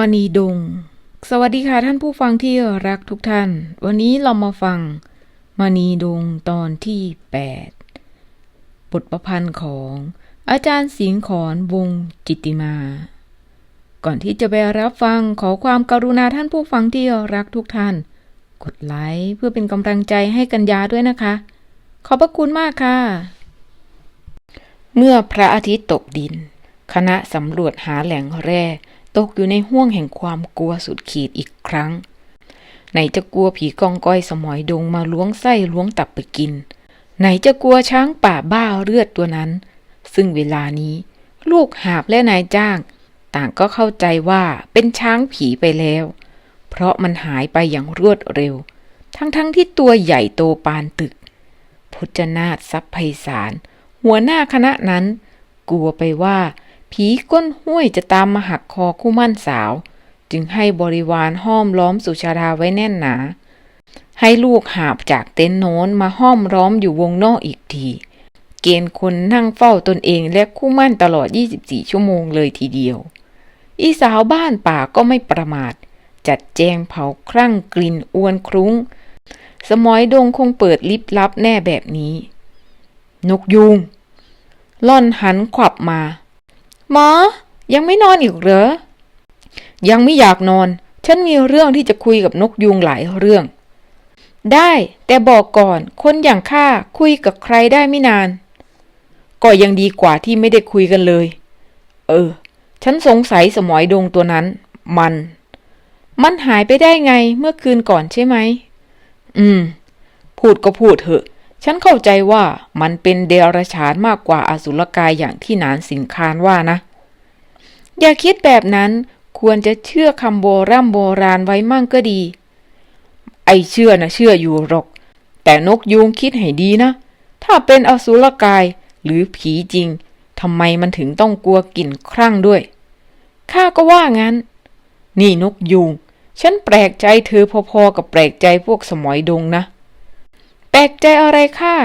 มณีดง สวัสดีค่ะท่านผู้ฟังที่รักทุกท่าน วันนี้เรามาฟังมณีดงตอนที่ 8 บทประพันธ์ของอาจารย์สิงขอนวงศ์จิตติมา ก่อนที่จะไปรับฟังขอความกรุณาท่านผู้ฟังที่รักทุกท่าน กดไลค์เพื่อเป็นกำลังใจให้กัญญาด้วยนะคะ ขอบพระคุณมากค่ะ เมื่อพระอาทิตย์ตกดิน คณะสำรวจหาแหล่งแร่ ตกอยู่ในห้วงแห่งความกลัวสุดขีดอีกครั้ง ไหนจะกลัวผีกองก้อยสมอยดงมาล้วงไส้ล้วงตับไปกิน ไหนจะกลัวช้างป่าบ้าเลือดตัวนั้น ซึ่งเวลานี้ ลูกหาบและนายจ้าง ต่างก็เข้าใจว่าเป็นช้างผีไปแล้ว เพราะมันหายไปอย่างรวดเร็ว ทั้งๆทที่ตัวใหญ่โตปานตึกพจนาถทรัพย์ไพศาลหัวหน้าคณะนั้น กลัวไปว่า ผีก้นห้วยจะตามมาหักคอคู่มั่นสาว จึงให้บริวารห้อมล้อมสุชาดาไว้แน่นหนา ให้ลูกหาบจากเต็นท์โน้นมาห้อมล้อมอยู่วงนอกอีกที เกณฑ์คนนั่งเฝ้าตนเองและคู่มั่นตลอด 24 ชั่วโมงเลยทีเดียว อีสาวบ้านป่าก็ไม่ประมาท จัดแจงเผาครั่งกลิ่นอวนครุ้ง สมอยดงคงเปิดลิบลับแน่แบบนี้ นกยุงล่อนหันขวับมา หมอ ยังไม่นอนอีกเหรอ ยังไม่อยากนอน ฉันมีเรื่องที่จะคุยกับนกยุงหลายเรื่อง ได้แต่บอกก่อน คนอย่างข้าคุยกับใครได้ไม่นาน ก็ยังดีกว่าที่ไม่ได้คุยกันเลย เออ ฉันสงสัยสมอยดงตัวนั้น มัน มันหายไปได้ไงเมื่อคืนก่อนใช่ไหม อืม พูดก็พูดเถอะ ฉันเข้าใจว่ามันเป็นเดรัจฉานมากกว่าอสุรกายอย่างที่นานสิงคานว่านะ อย่าคิดแบบนั้นควรจะเชื่อคำโบราณโบราณไว้มั่งก็ดี ไอเชื่อนะเชื่ออยู่หรอก แต่นกยูงคิดให้ดีนะ ถ้าเป็นอสุรกายหรือผีจริงทำไมมันถึงต้องกลัวกลิ่นครั่งด้วยข้าก็ว่างั้น นี่นกยูง ฉันแปลกใจเธอพอๆกับแปลกใจพวกสมอยดงนะ แปลกใจอะไรข้า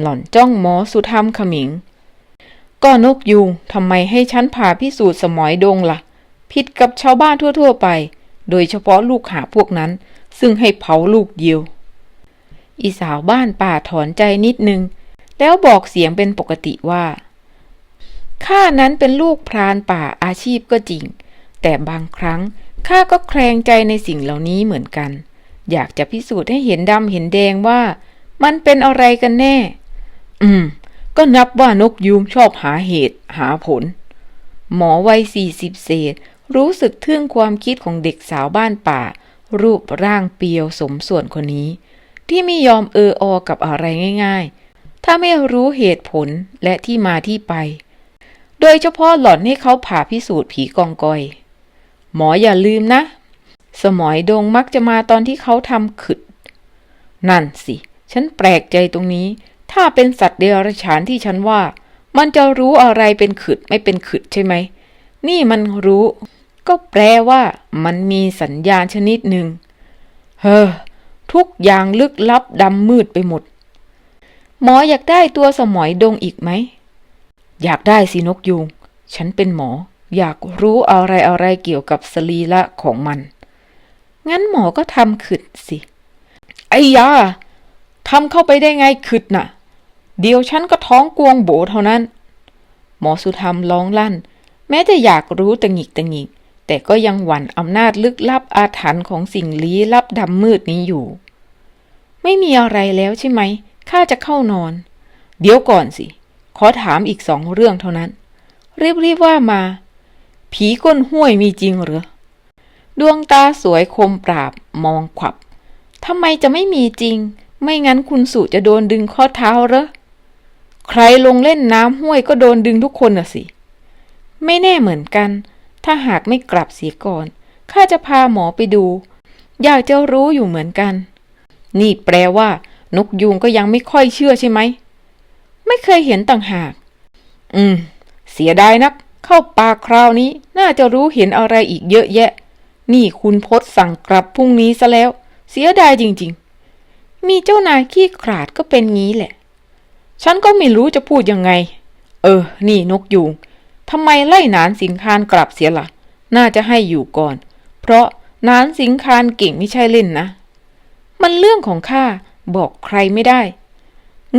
หล่อนจ้องหมอสุธรรมขมิง ก็นกยูงทำไมให้ฉันผ่าพิสูจน์สมอยดงละ่ะ ผิดกับชาวบ้านทั่ว ๆ ไป โดยเฉพาะลูกหาพวกนั้น ซึ่งให้เผาลูกเดียว อีสาวบ้านป่าถอนใจนิดนึง แล้วบอกเสียงเป็นปกติว่าข้านั้นเป็นลูกพรานป่าอาชีพก็จริง แต่บางครั้งข้าก็แคลงใจในสิ่งเหล่านี้เหมือนกัน อยากจะพิสูจน์ให้เห็นดำเห็นแดงว่า มันเป็นอะไรกันแน่ อืม ก็นับว่านกยูงชอบหาเหตุหาผล หมอวัยสี่สิบเศษ รู้สึกทึ่งความคิดของเด็กสาวบ้านป่า รูปร่างเปียวสมส่วนคนนี้ ที่ไม่ยอมเอออกับอะไรง่าย ๆ ถ้าไม่รู้เหตุผลและที่มาที่ไป โดยเฉพาะหล่อนให้เขาผ่าพิสูจน์ผีกองกอย หมออย่าลืมนะ สมอยดงมักจะมาตอนที่เขาทำขึด นั่นสิ ฉันแปลกใจตรงนี้ ถ้าเป็นสัตว์เดรัจฉานที่ฉันว่า มันจะรู้อะไรเป็นขึดไม่เป็นขึดใช่ไหม นี่มันรู้ ก็แปลว่า มันมีสัญญาณชนิดหนึ่ง เฮ้อ ทุกอย่างลึกลับดำมืดไปหมด หมออยากได้ตัวสมอยดงอีกไหม อยากได้สินกยูง ฉันเป็นหมอ อยากรู้อะไรอะไรเกี่ยวกับสรีระของมัน งั้นหมอก็ทำขึดสิ ไอ้ยาทำเข้าไปได้ไงขึดน่ะ เดี๋ยวฉันก็ท้องกวงโบเท่านั้น หมอสุธรรมร้องลั่น แม้จะอยากรู้ตะหงิกตะหงิก แต่ก็ยังหวั่นอำนาจลึกลับอาถรรพ์ของสิ่งลี้ลับดำมืดนี้อยู่ ไม่มีอะไรแล้วใช่ไหมข้าจะเข้านอน เดี๋ยวก่อนสิ ขอถามอีกสองเรื่องเท่านั้น รีบๆว่ามา ผีก้นห้วยมีจริงหรือ ดวงตาสวยคมปราบมองขวับทำไมจะไม่มีจริง ไม่งั้นคุณสุจะโดนดึงข้อเท้าเหรอ ใครลงเล่นน้ำห้วยก็โดนดึงทุกคนน่ะสิ ไม่แน่เหมือนกัน ถ้าหากไม่กลับเสียก่อน ข้าจะพาหมอไปดู อยากจะรู้อยู่เหมือนกัน นี่แปลว่า นกยูงก็ยังไม่ค่อยเชื่อใช่ไหม ไม่เคยเห็นต่างหาก อืม เสียดายนัก เข้าป่าคราวนี้ น่าจะรู้เห็นอะไรอีกเยอะแยะ นี่คุณพศสั่งกลับพรุ่งนี้ซะแล้ว เสียดายจริง ๆ มีเจ้านายขี้ขลาดก็เป็นงี้แหละ ฉันก็ไม่รู้จะพูดยังไง เออ นี่นกยูงทำไมไล่หนานสิงคานกลับเสียละ่ะ น่าจะให้อยู่ก่อน เพราะนานสิงคานเก่งไม่ใช่เล่นนะ มันเรื่องของข้าบอกใครไม่ได้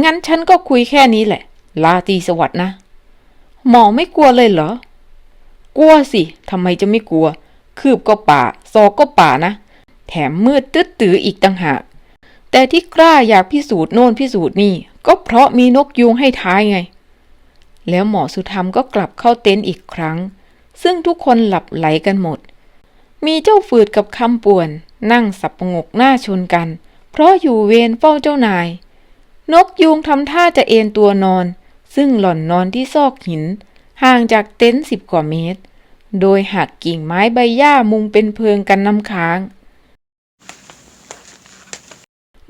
งั้นฉันก็คุยแค่นี้แหละ ลาตีสวัสดนะ หมอไม่กลัวเลยเหรอ กลัวสิทำไมจะไม่กลัว คืบก็ป่า ซอกก็ป่านะ แถมมืดตึ๊ดตืออีกต่างหาก แต่ที่กล้าอยากพิสูจน์โน่นพิสูจน์นี่ ก็เพราะมีนกยูงให้ท้ายไง แล้วหมอสุธรรมก็กลับเข้าเต็นท์อีกครั้ง ซึ่งทุกคนหลับไหลกันหมด มีเจ้าฝืดกับคำป่วน นั่งสับประงกหน้าชนกัน เพราะอยู่เวรเฝ้าเจ้านาย นกยูงทำท่าจะเอนตัวนอน ซึ่งหล่อนนอนที่ซอกหิน ห่างจากเต็นท์สิบกว่าเมตร โดยหักกิ่งไม้ใบหญ้ามุงเป็นเพิงกันน้ำค้าง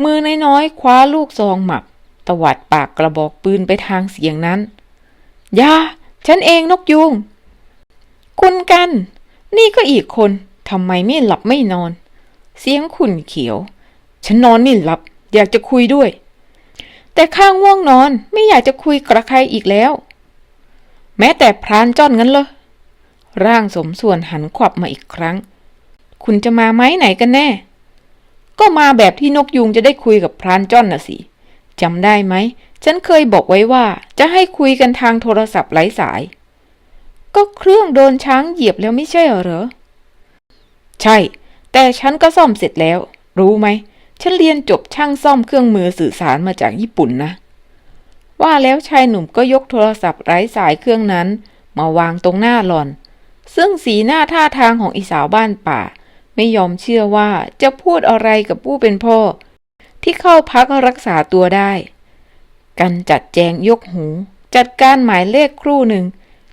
มือน้อยๆคว้าลูกซองหมับ ตวัดปากกระบอกปืนไปทางเสียงนั้นยาฉันเองนกยูงคุณกัน นี่ก็อีกคนทำไมไม่หลับไม่นอน เสียงขุ่นเขียว ฉันนอนไม่หลับ อยากจะคุยด้วย แต่ข้าง่วงนอนไม่อยากจะคุยกับใครอีกแล้ว แม้แต่พรานจ้อนงั้นเหรอ ร่างสมส่วนหันขวับมาอีกครั้ง คุณจะมาไหมไหนกันแน่ ก็มาแบบที่นกยูงจะได้คุยกับพรานจ้อนน่ะสิจำได้ไหม ฉันเคยบอกไว้ว่าจะให้คุยกันทางโทรศัพท์ไร้สาย ก็เครื่องโดนช้างเหยียบแล้วไม่ใช่เหรอ ใช่ แต่ฉันก็ซ่อมเสร็จแล้ว รู้ไหม ฉันเรียนจบช่างซ่อมเครื่องมือสื่อสารมาจากญี่ปุ่นนะ ว่าแล้วชายหนุ่มก็ยกโทรศัพท์ไร้สายเครื่องนั้น มาวางตรงหน้าหลอน ซึ่งสีหน้าท่าทางของอีสาวบ้านป่า ไม่ยอมเชื่อว่าจะพูดอะไรกับผู้เป็นพ่อ ที่เข้าพักรักษาตัวได้ กันจัดแจงยกหู จัดการหมายเลขครู่หนึ่ง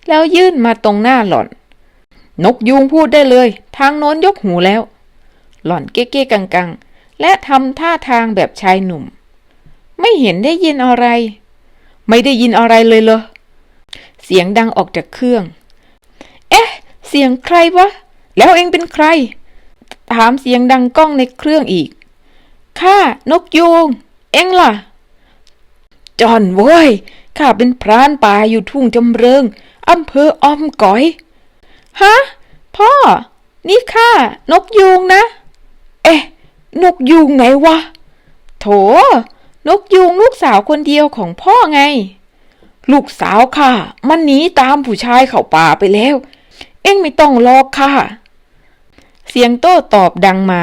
แล้วยื่นมาตรงหน้าหล่อน นกยูงพูดได้เลย ทางโน้นยกหูแล้ว หล่อนเก้ๆกังๆ และทำท่าทางแบบชายหนุ่ม ไม่เห็นได้ยินอะไร ไม่ได้ยินอะไรเลยเหรอเสียงดังออกจากเครื่อง เสียงใครวะ แล้วเองเป็นใคร ถามเสียงดังก้องในเครื่องอีก ข้านกยูง เอ็งล่ะ จอนเว้ย ข้าเป็นพรานป่าอยู่ทุ่งจำเริงอำเภอออมก๋อย ฮะ พ่อ นี่ข้านกยูงนะ เอ๊ะ นกยูงไหนวะ โถ นกยูงลูกสาวคนเดียวของพ่อไง ลูกสาวข้ามันหนีตามผู้ชายเข้าป่าไปแล้ว เอ็งไม่ต้องรอข้าเสียงโต้ตอบดังมา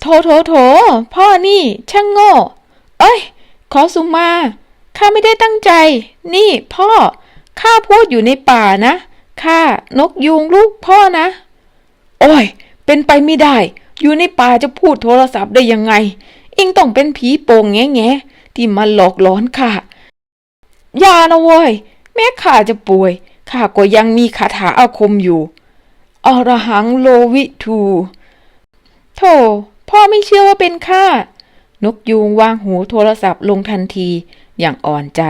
โถโถโถ พ่อนี่ช่างโง่ เอ้ย ขอสุมา ข้าไม่ได้ตั้งใจ นี่พ่อ ข้าพูดอยู่ในป่านะ ข้านกยูงลูกพ่อนะ โอ้ย เป็นไปไม่ได้ อยู่ในป่าจะพูดโทรศัพท์ได้ยังไง เอ็งต้องเป็นผีโป่งแง่แง่ๆที่มาหลอกหลอนข้าอย่านะเว้ย แม้ข้าจะป่วย ข้าก็ยังมีคาถาอาคมอยู่อรหังโลวิทูโธ่พ่อไม่เชื่อว่าเป็นข้า นกยูงวางหูโทรศัพท์ลงทันทีอย่างอ่อนใจ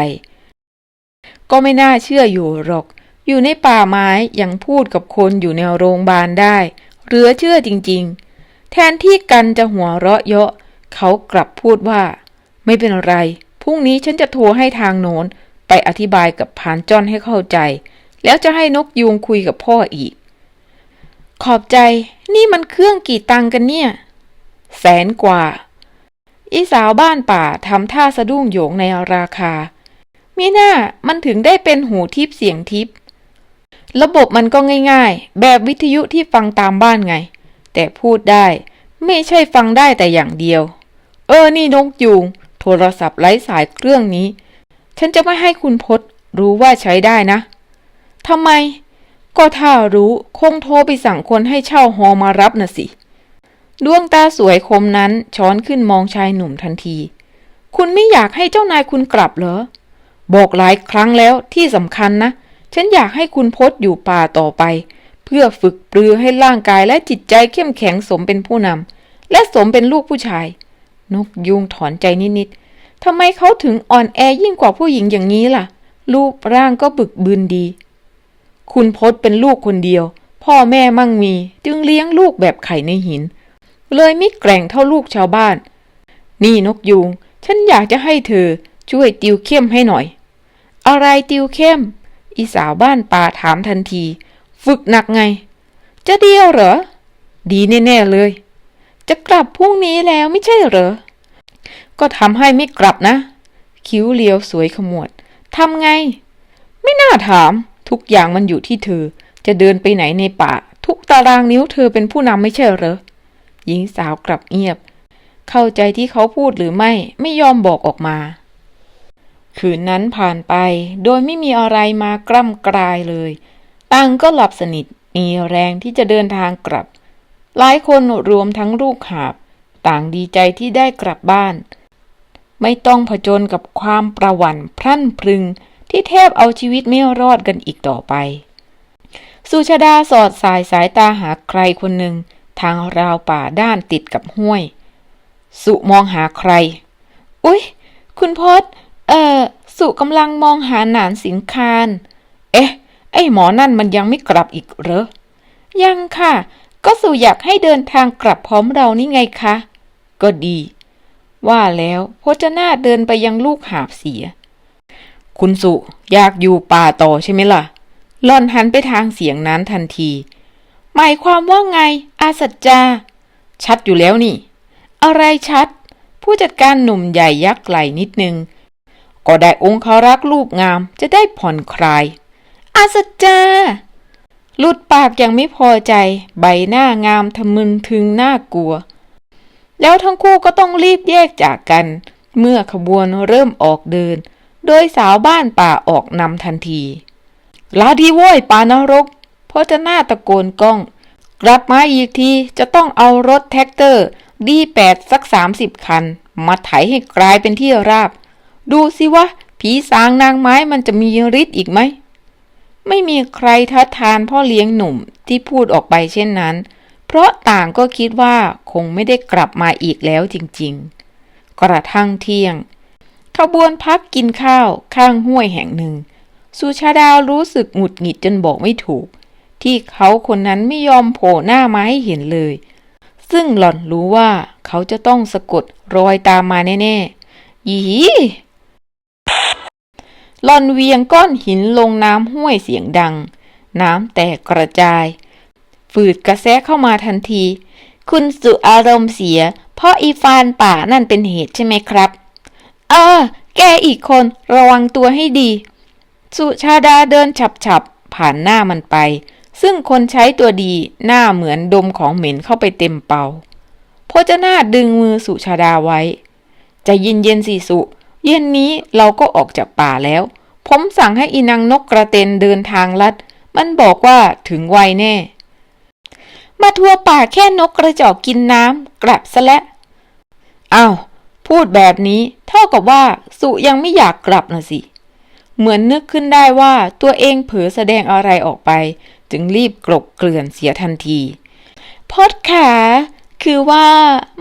ก็ไม่น่าเชื่ออยู่หรอก อยู่ในป่าไม้ยังพูดกับคนอยู่ในโรงพยาบาลได้ เหลือเชื่อจริง ๆ แทนที่กันจะหัวเราะเยาะ เขากลับพูดว่า ไม่เป็นไร พรุ่งนี้ฉันจะโทรให้ทางโน้น ไปอธิบายกับพานจ้อนให้เข้าใจ แล้วจะให้นกยูงคุยกับพ่ออีก ขอบใจ นี่มันเครื่องกี่ตังกันเนี่ย แสนกว่า อีสาวบ้านป่าทำท่าสะดุ้งโหยงในราคา มีหน้ามันถึงได้เป็นหูทิพเสียงทิพระบบมันก็ง่าย ๆ แบบวิทยุที่ฟังตามบ้านไง แต่พูดได้ ไม่ใช่ฟังได้แต่อย่างเดียว เออ นี่นกยูง โทรศัพท์ไร้สายเครื่องนี้ ฉันจะไม่ให้คุณพศรู้ว่าใช้ได้นะ ทำไม ก็ถ้ารู้คงโทรไปสั่งคนให้เช่าฮอมารับน่ะสิ ดวงตาสวยคมนั้นช้อนขึ้นมองชายหนุ่มทันที คุณไม่อยากให้เจ้านายคุณกลับเหรอ บอกหลายครั้งแล้วที่สำคัญนะ ฉันอยากให้คุณพศอยู่ป่าต่อไป เพื่อฝึกปรือให้ร่างกายและจิตใจเข้มแข็งสมเป็นผู้นำและสมเป็นลูกผู้ชาย นกยุงถอนใจนิดๆทำไมเขาถึงอ่อนแอยิ่งกว่าผู้หญิงอย่างนี้ล่ะรูปร่างก็บึกบืนดี คุณพศเป็นลูกคนเดียว พ่อแม่มั่งมี จึงเลี้ยงลูกแบบไข่ในหิน เลยไม่แกร่งเท่าลูกชาวบ้าน นี่นกยูงฉันอยากจะให้เธอช่วยติวเข้มให้หน่อย อะไรติวเข้ม อีสาวบ้านป่าถามทันที ฝึกหนักไง จะเดียวเหรอ ดีแน่ๆเลย จะกลับพรุ่งนี้แล้วไม่ใช่เหรอ ก็ทำให้ไม่กลับนะ คิ้วเลียวสวยขมวดทำไง ไม่น่าถาม ทุกอย่างมันอยู่ที่เธอ จะเดินไปไหนในป่า ทุกตารางนิ้วเธอเป็นผู้นำไม่ใช่เหรอ หญิงสาวกลับเงียบ เข้าใจที่เขาพูดหรือไม่ไม่ยอมบอกออกมา คืนนั้นผ่านไปโดยไม่มีอะไรมากร่ำกรายเลย ตังก็หลับสนิทมีแรงที่จะเดินทางกลับ หลายคนรวมทั้งลูกหาบ ต่างดีใจที่ได้กลับบ้าน ไม่ต้องผจญกับความประหวั่นพรั่นพรึง ที่แทบเอาชีวิตไม่รอดกันอีกต่อไป สุชาดาสอดสายสายตาหาใครคนหนึ่ง ทางราวป่าด้านติดกับห้วย สุมองหาใคร อุ๊ย คุณพศเอ่อ สุกำลังมองหาหนานสิงคารเอ๊ะ ไอ้หมอนั่นมันยังไม่กลับอีกเหรอ ยังค่ะ ก็สุอยากให้เดินทางกลับพร้อมเรานี่ไงคะ ก็ดี ว่าแล้วพจนาเดินไปยังลูกหาบเสีย คุณสุ อยากอยู่ป่าต่อใช่ไหมล่ะหล่อนหันไปทางเสียงนั้นทันที หมายความว่าไง อาสัจจา ชัดอยู่แล้วนี่ อะไรชัด ผู้จัดการหนุ่มใหญ่ยักไหลนิดนึง ก็ได้องค์เขารักลูกงามจะได้ผ่อนคลาย อาสัจจาหลุดปากยังไม่พอใจ ใบหน้างามทะมึนถึงน่ากลัว แล้วทั้งคู่ก็ต้องรีบแยกจากกัน เมื่อขบวนเริ่มออกเดิน โดยสาวบ้านป่าออกนำทันที ลาดีโว้ยป่านรกพจะหน้าตะโกนก้อง กลับมาอีกทีจะต้องเอารถแท็กเตอร์ดีแปดสักสามสิบคัน มาไถให้กลายเป็นที่ราบ ดูสิวะ ผีสางนางไม้มันจะมีฤทธิ์อีกไหม ไม่มีใครทัดทานพ่อเลี้ยงหนุ่มที่พูดออกไปเช่นนั้น เพราะต่างก็คิดว่าคงไม่ได้กลับมาอีกแล้วจริง ๆ กระทั่งเที่ยง ขบวนพักกินข้าวข้างห้วยแห่งหนึ่ง สุชาดาวรู้สึกหงุดหงิดจนบอกไม่ถูก ที่เขาคนนั้นไม่ยอมโผล่หน้ามาให้เห็นเลย ซึ่งหล่อนรู้ว่าเขาจะต้องสะกดรอยตามมาแน่ๆยีหล่อนเวียงก้อนหินลงน้ำห้วยเสียงดัง น้ำแตกกระจาย ฝืดกระแสเข้ามาทันที คุณสุอารมณ์เสีย เพราะอีฟานป่านั่นเป็นเหตุใช่ไหมครับ เออ แกอีกคนระวังตัวให้ดี สุชาดาเดินฉับๆ ผ่านหน้ามันไป ซึ่งคนใช้ตัวดีหน้าเหมือนดมของเหม็นเข้าไปเต็มเป่าโพจนาดึงมือสุชาดาไว้ใจะเย็นเย็นๆสิสุ เย็นนี้เราก็ออกจากป่าแล้ว ผมสั่งให้อีนางนกกระเตนเดินทางลัด มันบอกว่าถึงไวแน่ มาทัวป่าแค่นกกระจอกกินน้ำกลับซะแล้วอ้าว พูดแบบนี้เท่ากับว่าสุยังไม่อยากกลับนะสิ เหมือนนึกขึ้นได้ว่าตัวเองเผลอแสดงอะไรออกไป จึงรีบกลบเกลื่อนเสียทันที พอดขาคือว่า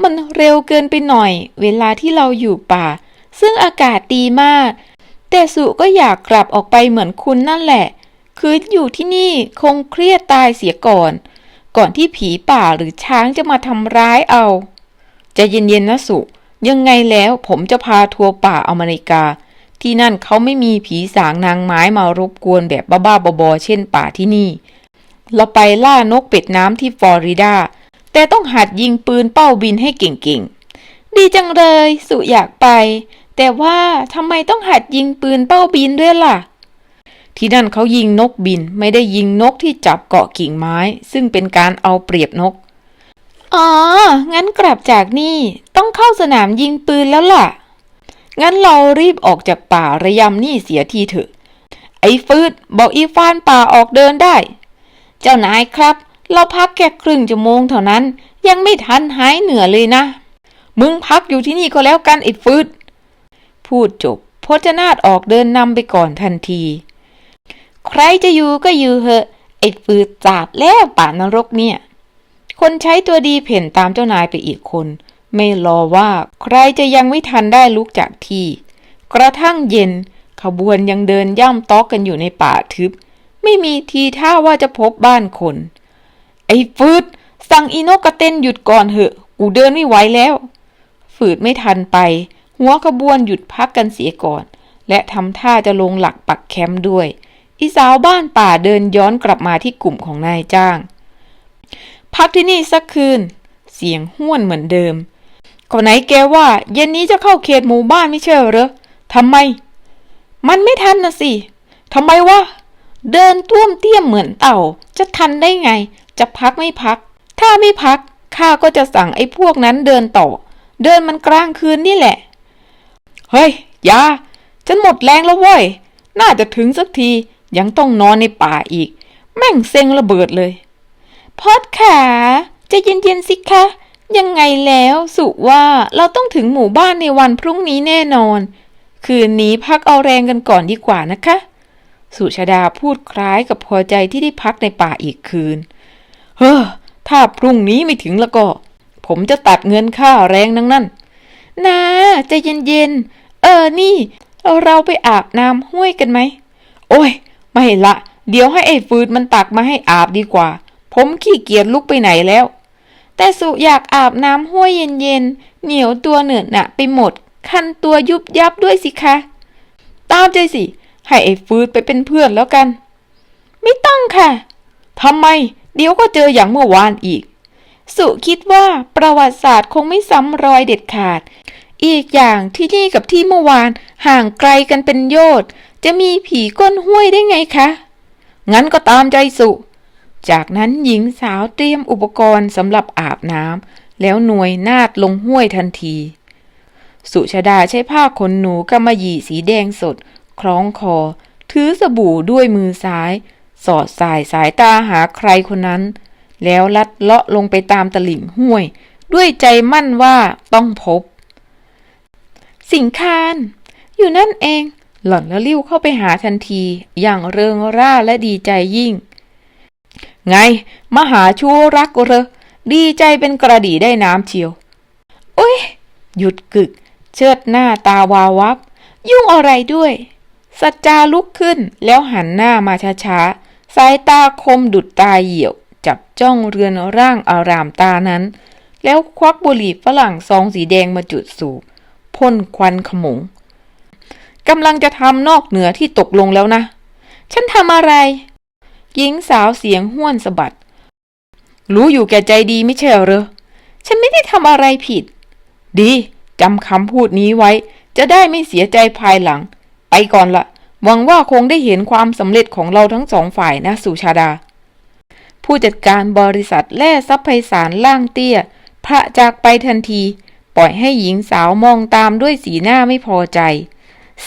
มันเร็วเกินไปหน่อย เวลาที่เราอยู่ป่า ซึ่งอากาศดีมาก แต่สุก็อยากกลับออกไปเหมือนคุณนั่นแหละ คืออยู่ที่นี่คงเครียดตายเสียก่อน ก่อนที่ผีป่าหรือช้างจะมาทำร้ายเอา จะเย็นๆนะสุ ยังไงแล้วผมจะพาทัวร์ป่าอเมริกา ที่นั่นเขาไม่มีผีสางนางไม้มารบกวนแบบบ้าๆบอๆเช่นป่าที่นี่ เราไปล่านกเป็ดน้ำที่ฟลอริดา แต่ต้องหัดยิงปืนเป้าบินให้เก่งๆ ดีจังเลย สุอยากไป แต่ว่าทำไมต้องหัดยิงปืนเป้าบินด้วยล่ะ ที่นั่นเขายิงนกบินไม่ได้ยิงนกที่จับเกาะกิ่งไม้ ซึ่งเป็นการเอาเปรียบนก อ๋อ งั้นกลับจากนี่ต้องเข้าสนามยิงปืนแล้วล่ะ งั้นเรารีบออกจากป่าระยำนี่เสียทีเถอะ ไอ้ฟืดบอกอีฟานป่าออกเดินได้ เจ้านายครับ เราพักแค่ครึ่งชั่วโมงเท่านั้น ยังไม่ทันหายเหนื่อยเลยนะ มึงพักอยู่ที่นี่ก็แล้วกันไอ้ฟืดพูดจบพจนาถออกเดินนำไปก่อนทันที ใครจะอยู่ก็อยู่เหอะ ไอ้ฟืดจาบแล้วป่านรกเนี่ย คนใช้ตัวดีเพ่นตามเจ้านายไปอีกคน ไม่รอว่าใครจะยังไม่ทันได้ลุกจากที่ กระทั่งเย็น ขบวนยังเดินย่ำต๊อกกันอยู่ในป่าทึบ ไม่มีทีท่าว่าจะพบบ้านคน ไอ้ฟืดสั่งอีโนกระเต้นหยุดก่อนเหอะ กูเดินไม่ไหวแล้ว ฝืดไม่ทันไป หัวขบวนหยุดพักกันเสียก่อน และทำท่าจะลงหลักปักแคมป์ด้วย อีสาวบ้านป่าเดินย้อนกลับมาที่กลุ่มของนายจ้าง พักที่นี่สักคืน เสียงห้วนเหมือนเดิมก็ไหนแกว่า เย็นนี้จะเข้าเขตหมู่บ้านไม่ใช่เหรอทำไม มันไม่ทันนะสิทำไมวะเดินท่วมเตี้ยมเหมือนเต่า จะทันได้ไง จะพักไม่พัก ถ้าไม่พักข้าก็จะสั่งไอ้พวกนั้นเดินต่อ เดินมันกลางคืนนี่แหละ เฮ้ยยาฉันหมดแรงแล้วเว้ย น่าจะถึงสักที ยังต้องนอนในป่าอีก แม่งเซ็งระเบิดเลย พอดขาจะเย็นๆสิคะ ยังไงแล้วสุว่าเราต้องถึงหมู่บ้านในวันพรุ่งนี้แน่นอน คืนนี้พักเอาแรงกันก่อนดีกว่านะคะ สุชาดาพูดคล้ายกับพอใจที่ได้พักในป่าอีกคืน เฮ้อ ถ้าพรุ่งนี้ไม่ถึงแล้วก็ ผมจะตัดเงินค่าแรงนั่งนั่นนาใจเย็นๆ เออนี่ เราไปอาบน้ำห้วยกันไหม โอ้ย ไม่ละ เดี๋ยวให้ไอ้ฟืดมันตักมาให้อาบดีกว่า ผมขี้เกียจลุกไปไหนแล้ว แต่สุอยากอาบน้ำห้วยเย็นๆ เหนียวตัวเหนือหนะไปหมด คันตัวยุบยับด้วยสิคะ ตามใจสิ ให้ไอ้ฟืดไปเป็นเพื่อนแล้วกัน ไม่ต้องค่ะ ทำไม เดี๋ยวก็เจออย่างเมื่อวานอีก สุคิดว่าประวัติศาสตร์คงไม่ซ้ำรอยเด็ดขาด อีกอย่างที่นี่กับที่เมื่อวานห่างไกลกันเป็นโยชน์จะมีผีก้นห้วยได้ไงคะ งั้นก็ตามใจสุ จากนั้นหญิงสาวเตรียมอุปกรณ์สำหรับอาบน้ำแล้วหน่วยนาดลงห้วยทันที สุชาดาใช้ผ้าขนหนูกำมะหยี่สีแดงสด คล้องคอ ถือสบู่ด้วยมือซ้าย สอดสายสายตาหาใครคนนั้น แล้วลัดเลาะลงไปตามตลิ่งห้วย ด้วยใจมั่นว่าต้องพบ สิงคาน อยู่นั่นเอง หล่อนและลิ้วเข้าไปหาทันที อย่างเริงร่าและดีใจยิ่ง ไง มหาชูรักเรอดีใจเป็นกระดีได้น้ำเชียวโอ้ย หยุดกึก เชิดหน้าตาวาวับ ยุ่งอะไรด้วย สัจจาลุกขึ้นแล้วหันหน้ามาช้าๆ สายตาคมดุดตาเหี่ยว จับจ้องเรือนร่างอารามตานั้น แล้วควักบุหรี่ฝรั่งซองสีแดงมาจุดสูบพ่นควันขมงกำลังจะทำนอกเหนือที่ตกลงแล้วนะ ฉันทำอะไร หญิงสาวเสียงห้วนสะบัด รู้อยู่แก่ใจดีไม่ใช่เหรอ ฉันไม่ได้ทำอะไรผิด ดีจำคำพูดนี้ไว้ จะได้ไม่เสียใจภายหลัง ไปก่อนละหวังว่าคงได้เห็นความสำเร็จของเราทั้งสองฝ่ายนะสุชาดา ผู้จัดการบริษัทแร่ซับไพศาลล่างเตี้ย พระจากไปทันที ปล่อยให้หญิงสาวมองตามด้วยสีหน้าไม่พอใจ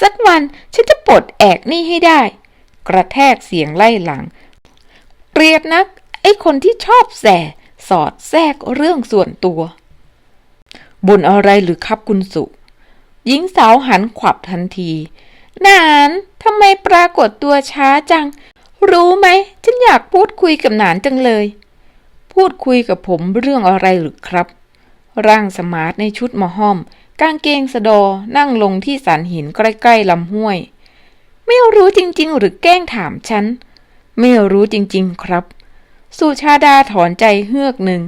สักวันฉันจะปลดแอกนี่ให้ได้ กระแทกเสียงไล่หลัง เกลียดนักไอ้คนที่ชอบแส่สอดแทรกเรื่องส่วนตัวบนอะไรหรือครับคุณสุ หญิงสาวหันขวับทันที นานทำไมปรากฏตัวช้าจัง รู้ไหม ฉันอยากพูดคุยกับหนานจังเลย พูดคุยกับผมเรื่องอะไรหรือครับ ร่างสมาร์ทในชุดมอห้อม กางเกงสะดอนั่งลงที่สันหินใกล้ๆลำห้วย ไม่รู้จริงๆ หรือแกล้งถามฉัน ไม่รู้จริงๆครับ สุชาดาถอนใจเฮือกหนึ่ง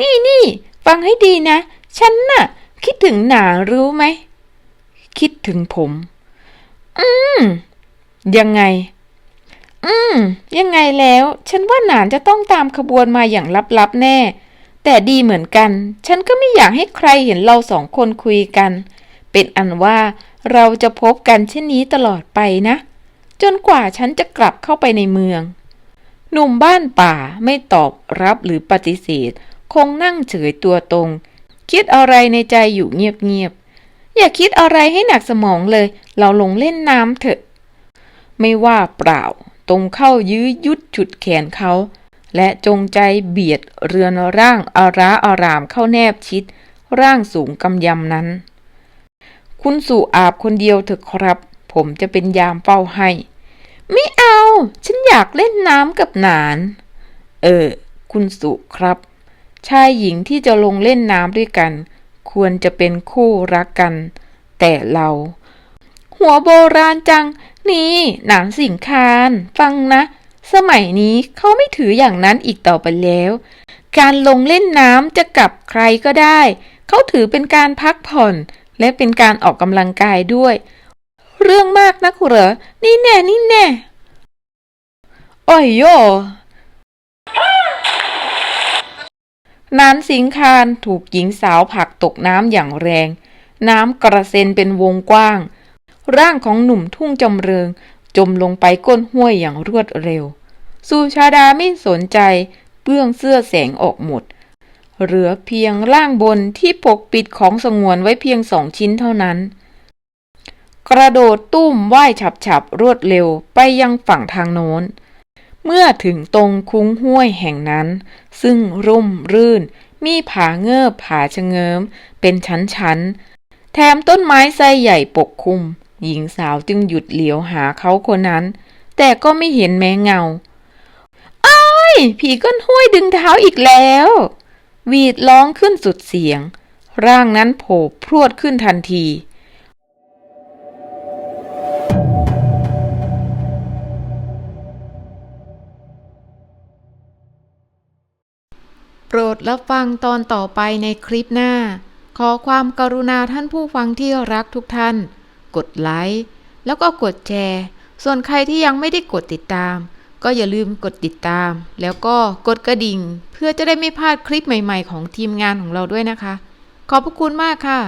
นี่นี่ฟังให้ดีนะ ฉันน่ะ คิดถึงหนารู้ไหม คิดถึงผม อืม ยังไง อืม ยังไงแล้ว ฉันว่าหนานจะต้องตามขบวนมาอย่างลับๆแน่ แต่ดีเหมือนกัน ฉันก็ไม่อยากให้ใครเห็นเราสองคนคุยกัน เป็นอันว่าเราจะพบกันเช่นนี้ตลอดไปนะ จนกว่าฉันจะกลับเข้าไปในเมือง หนุ่มบ้านป่าไม่ตอบรับหรือปฏิเสธ คงนั่งเฉยตัวตรง คิดอะไรในใจอยู่เงียบๆ อย่าคิดอะไรให้หนักสมองเลย เราลงเล่นน้ำเถอะ ไม่ว่าเปล่า ตรงเข้ายื้อยุดฉุดแขนเขา และจงใจเบียดเรือนร่างอาราอารามเข้าแนบชิด ร่างสูงกำยำนั้น คุณสู่อาบคนเดียวเถอะครับ ผมจะเป็นยามเฝ้าให้ ไม่เอา ฉันอยากเล่นน้ำกับหนาน เออ คุณสุครับ ชายหญิงที่จะลงเล่นน้ำด้วยกัน ควรจะเป็นคู่รักกัน แต่เรา หัวโบราณจัง นี่หนานสิงคานฟังนะ สมัยนี้เขาไม่ถืออย่างนั้นอีกต่อไปแล้ว การลงเล่นน้ำจะกับใครก็ได้ เขาถือเป็นการพักผ่อนและเป็นการออกกำลังกายด้วย เรื่องมากนักเหรอ นี่แน่ นี่แน่ โอ้ยโย นานสิงคานถูกหญิงสาวผลักตกน้ำอย่างแรง น้ำกระเซ็นเป็นวงกว้าง ร่างของหนุ่มทุ่งจำเริง จมลงไปก้นห้วยอย่างรวดเร็ว สุชาดาไม่สนใจเปื้องเสื้อแสงออกหมด เหลือเพียงร่างบนที่ปกปิดของสงวนไว้เพียงสองชิ้นเท่านั้น กระโดดตุ้มว่ายฉับๆรวดเร็วไปยังฝั่งทางโน้น เมื่อถึงตรงคุ้งห้วยแห่งนั้น ซึ่งร่มรื่น มีผาเงือบผาชะเงิม เป็นชั้นๆ แถมต้นไม้ไซใหญ่ปกคลุม หญิงสาวจึงหยุดเหลียวหาเขาคนนั้น แต่ก็ไม่เห็นแม้เงาอ้ายผีก้นห้วยดึงเท้าอีกแล้วหวีดร้องขึ้นสุดเสียง ร่างนั้นโผล่พรวดขึ้นทันที โปรดรับฟังตอนต่อไปในคลิปหน้า ขอความกรุณาท่านผู้ฟังที่รักทุกท่าน กดไลค์แล้วก็กดแชร์ ส่วนใครที่ยังไม่ได้กดติดตาม ก็อย่าลืมกดติดตาม แล้วก็กดกระดิ่ง เพื่อจะได้ไม่พลาดคลิปใหม่ ๆ ของทีมงานของเราด้วยนะคะ ขอบพระคุณมากค่ะ